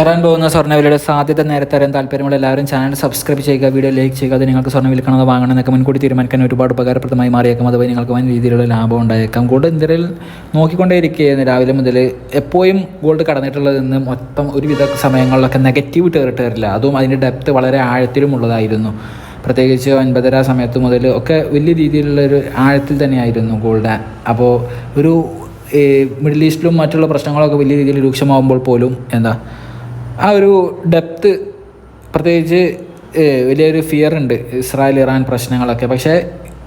വരാൻ പോകുന്ന സ്വർണവിലയുടെ സാധ്യത നേരത്തെ അറിയാൻ താല്പര്യമുള്ള എല്ലാവരും ചാനൽ സബ്സ്ക്രൈബ് ചെയ്യുക വീഡിയോ ലൈക്ക് ചെയ്യുക അത് നിങ്ങൾക്ക് സ്വർണ വിൽക്കണമെന്ന് വാങ്ങണം എന്നൊക്കെ മുൻകൂട്ടി തീരുമാനിക്കാൻ ഒരുപാട് ഉപകാരപ്രദമായി മാറിയേക്കാം. അതുപോലെ നിങ്ങൾക്ക് വലിയ രീതിയിലുള്ള ലാഭം ഉണ്ടായേക്കാം. ഗോൾഡ് ഇന്ത്യയിൽ നോക്കിക്കൊണ്ടേയിരിക്കുകയായിരുന്നു രാവിലെ മുതൽ എപ്പോഴും ഗോൾഡ് കടന്നിട്ടുള്ളത് നിന്ന് മൊത്തം ഒരുവിധ സമയങ്ങളിലൊക്കെ നെഗറ്റീവ് ടേറിട്ടറില്ല അതും അതിന്റെ ഡെപ്ത് വളരെ ആഴത്തിലുമുള്ളതായിരുന്നു പ്രത്യേകിച്ച് ഒൻപതര സമയത്ത് മുതൽ ഒക്കെ വലിയ രീതിയിലുള്ളൊരു ആഴത്തിൽ തന്നെയായിരുന്നു ഗോൾഡ്. അപ്പോൾ ഒരു മിഡിൽ ഈസ്റ്റിലും മറ്റുള്ള പ്രശ്നങ്ങളൊക്കെ വലിയ രീതിയിൽ രൂക്ഷമാകുമ്പോൾ പോലും എന്താ ആ ഒരു ഡെപ്ത്ത് പ്രത്യേകിച്ച് വലിയൊരു ഫിയർ ഉണ്ട് ഇസ്രായേൽ ഇറാൻ പ്രശ്നങ്ങളൊക്കെ. പക്ഷേ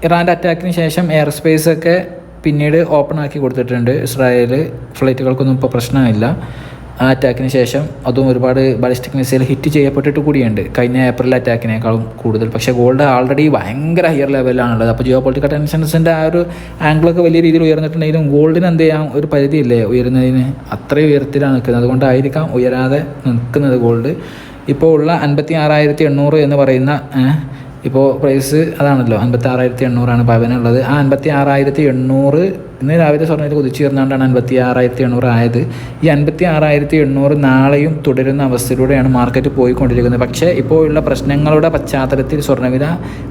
ഇറാന്റെ അറ്റാക്കിന് ശേഷം എയർ സ്പേസ് ഒക്കെ പിന്നീട് ഓപ്പൺ ആക്കി കൊടുത്തിട്ടുണ്ട് ഇസ്രായേൽ ഫ്ലൈറ്റുകൾക്കൊന്നും ഇപ്പോൾ പ്രശ്നമില്ല. ആ അറ്റാക്കിന് ശേഷം അതും ഒരുപാട് ബാലിസ്റ്റിക് മിസൈൽ ഹിറ്റ് ചെയ്യപ്പെട്ടിട്ട് കൂടിയുണ്ട്. കഴിഞ്ഞ ഏപ്രിൽ അറ്റാക്കിനേക്കാളും കൂടുതൽ. പക്ഷേ ഗോൾഡ് ആൾറെഡി ഭയങ്കര ഹയർ ലെവലിലാണുള്ളത് അപ്പോൾ ജിയോ പൊളിറ്റിക്കൽ ടെൻഷൻസിന്റെ ആ ഒരു ആംഗിളൊക്കെ വലിയ രീതിയിൽ ഉയർന്നിട്ടുണ്ടെങ്കിലും ഗോൾഡിന് എന്ത് ചെയ്യാം? ഒരു പരിധിയില്ലേ? ഉയരുന്നതിന് അത്രയും ഉയരത്തിലാണ് നിൽക്കുന്നത്. അതുകൊണ്ടായിരിക്കാം ഉയരാതെ നിൽക്കുന്നത് ഗോൾഡ് ഇപ്പോൾ ഉള്ള അൻപത്തി ആറായിരത്തി എണ്ണൂറ് എന്ന് പറയുന്ന ഇപ്പോൾ പ്രൈസ് അതാണല്ലോ അൻപത്തി ആറായിരത്തി എണ്ണൂറാണ് പവനുള്ളത്. ആ അൻപത്തി ആറായിരത്തി എണ്ണൂറ് ഇന്ന് രാവിലെ സ്വർണത്തിൽ കുതിച്ചു ചേർന്നുകൊണ്ടാണ് അൻപത്തി ആറായിരത്തി എണ്ണൂറ് ആയത്. ഈ അൻപത്തി ആറായിരത്തി എണ്ണൂറ് നാളെയും തുടരുന്ന അവസ്ഥയിലൂടെയാണ് മാർക്കറ്റ് പോയിക്കൊണ്ടിരിക്കുന്നത്. പക്ഷേ ഇപ്പോൾ ഉള്ള പ്രശ്നങ്ങളുടെ പശ്ചാത്തലത്തിൽ സ്വർണവില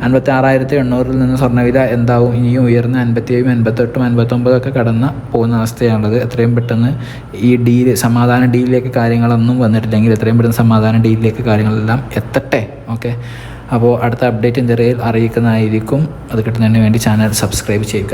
അൻപത്തി ആറായിരത്തി എണ്ണൂറിൽ നിന്ന് സ്വർണവില എന്താവും? ഇനിയും ഉയർന്ന അൻപത്തിയേഴും അൻപത്തെട്ടും അൻപത്തൊമ്പതും ഒക്കെ കടന്ന് പോകുന്ന അവസ്ഥയാണുള്ളത്. എത്രയും പെട്ടെന്ന് ഈ ഡീൽ സമാധാന ഡീലിലേക്ക് കാര്യങ്ങളൊന്നും വന്നിട്ടില്ലെങ്കിൽ എത്രയും പെട്ടെന്ന് സമാധാന ഡീലിലേക്ക് കാര്യങ്ങളെല്ലാം എത്തട്ടെ ഓക്കെ അപ്പോൾ അടുത്ത അപ്ഡേറ്റ് എന്തെങ്കിലും അറിയിക്കുന്നതായിരിക്കും. അത് കിട്ടുന്നതിന് വേണ്ടി ചാനൽ സബ്സ്ക്രൈബ് ചെയ്യുക.